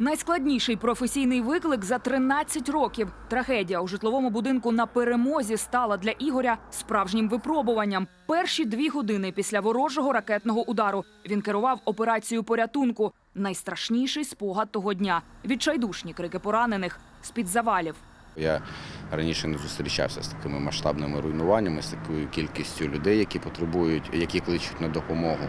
Найскладніший професійний виклик за 13 років. Трагедія у житловому будинку на перемозі стала для Ігоря справжнім випробуванням. Перші дві години після ворожого ракетного удару він керував операцією порятунку. Найстрашніший спогад того дня відчайдушні крики поранених з під завалів. Я раніше не зустрічався з такими масштабними руйнуваннями, з такою кількістю людей, які потребують, які кличуть на допомогу.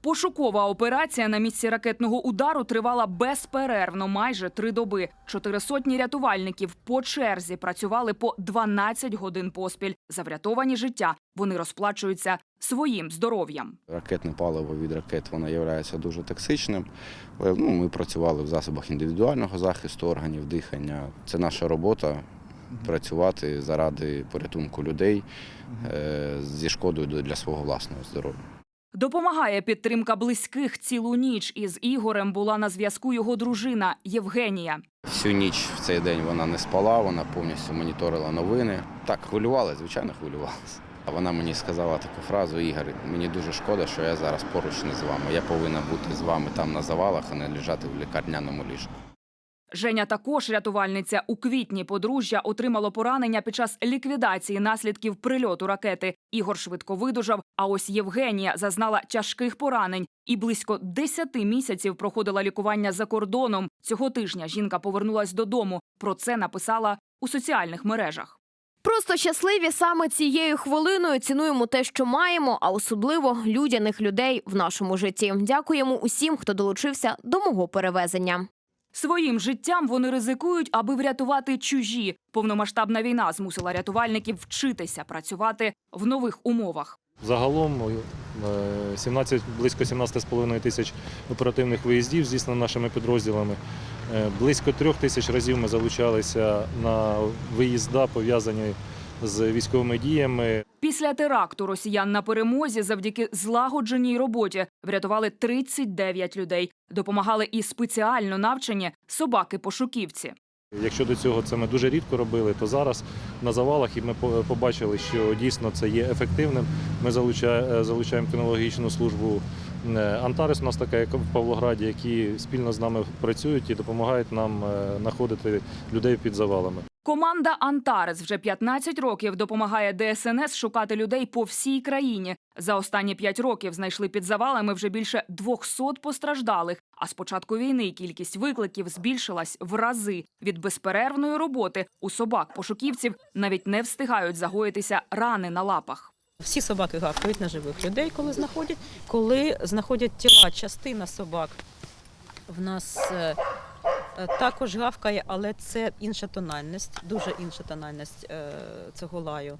Пошукова операція на місці ракетного удару тривала безперервно майже три доби. Чотири сотні рятувальників по черзі працювали по 12 годин поспіль. За врятовані життя вони розплачуються своїм здоров'ям. Ракетне паливо від ракет воно є дуже токсичним. Але ну, ми працювали в засобах індивідуального захисту органів дихання. Це наша робота працювати заради порятунку людей е, зі шкодою для свого власного здоров'я. Допомагає підтримка близьких цілу ніч. Із Ігорем була на зв'язку його дружина Євгенія. Всю ніч в цей день вона не спала, вона повністю моніторила новини. Так, хвилювалася, звичайно, хвилювалася. Вона мені сказала таку фразу: Ігор, мені дуже шкода, що я зараз поруч не з вами. Я повинна бути з вами там на завалах, а не лежати в лікарняному ліжку. Женя також рятувальниця. У квітні подружжя отримало поранення під час ліквідації наслідків прильоту ракети. Ігор швидко видужав. А ось Євгенія зазнала тяжких поранень і близько 10 місяців проходила лікування за кордоном. Цього тижня жінка повернулась додому. Про це написала у соціальних мережах. Просто щасливі саме цією хвилиною цінуємо те, що маємо, а особливо людяних людей в нашому житті. Дякуємо усім, хто долучився до мого перевезення. Своїм життям вони ризикують, аби врятувати чужі. Повномасштабна війна змусила рятувальників вчитися працювати в нових умовах. Загалом е, 17, близько 17,5 тисяч оперативних виїздів здійснено нашими підрозділами. Е, Близько трьох тисяч разів ми залучалися на виїзда, пов'язані з військовими діями. Після теракту росіян на перемозі завдяки злагодженій роботі врятували 39 людей. Допомагали і спеціально навчені собаки-пошуківці. Якщо до цього це ми дуже рідко робили, то зараз на завалах і ми побачили, що дійсно це є ефективним. Ми е, залучаємо кінологічну службу е, Антарес, у нас така як в Павлограді, які спільно з нами працюють і допомагають нам е, знаходити людей під завалами. Команда Антарес вже 15 років допомагає ДСНС шукати людей по всій країні. За останні 5 років знайшли під завалами вже більше 200 постраждалих. А з початку війни кількість викликів збільшилась в рази. Від безперервної роботи у собак-пошуківців навіть не встигають загоїтися рани на лапах. Всі собаки гавкають на живих людей, коли знаходять. Коли знаходять тіла, частина собак в нас е, також гавкає, але це інша тональність, дуже інша тональність е, цього лаю.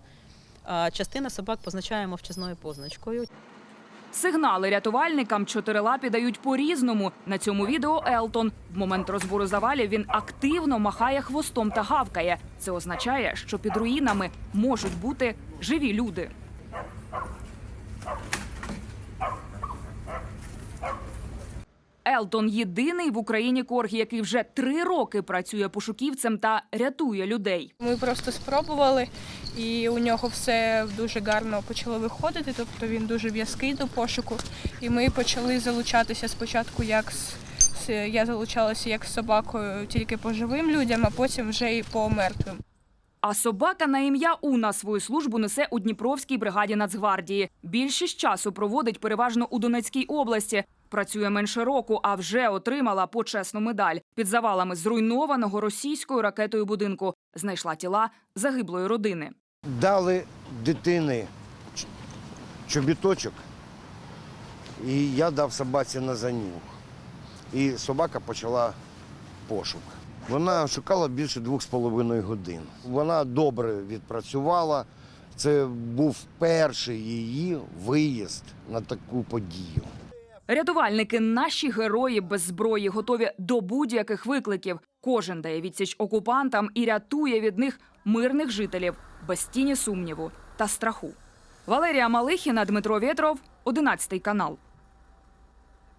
Частина собак позначає мовчазною позначкою. Сигнали рятувальникам чотирилапі дають по-різному. На цьому відео Елтон. В момент розбору завалів він активно махає хвостом та гавкає. Це означає, що під руїнами можуть бути живі люди. Елтон єдиний в Україні коргі, який вже три роки працює пошуківцем та рятує людей. Ми просто спробували, і у нього все дуже гарно почало виходити. Тобто він дуже в'язкий до пошуку. І ми почали залучатися спочатку, як з- я залучалася як з собакою тільки по живим людям, а потім вже і по мертвим. А собака на ім'я Уна свою службу несе у Дніпровській бригаді Нацгвардії. Більшість часу проводить переважно у Донецькій області. Працює менше року, а вже отримала почесну медаль. Під завалами зруйнованого російською ракетою будинку знайшла тіла загиблої родини. дали дитини чобіточок, і я дав собаці на занюх. І собака почала пошук. Вона шукала більше двох з половиною годин. Вона добре відпрацювала. Це був перший її виїзд на таку подію. Рятувальники наші герої без зброї готові до будь-яких викликів. Кожен дає відсіч окупантам і рятує від них мирних жителів без тіні сумніву та страху. Валерія Малихіна, Дмитро Вєтров, 11 канал.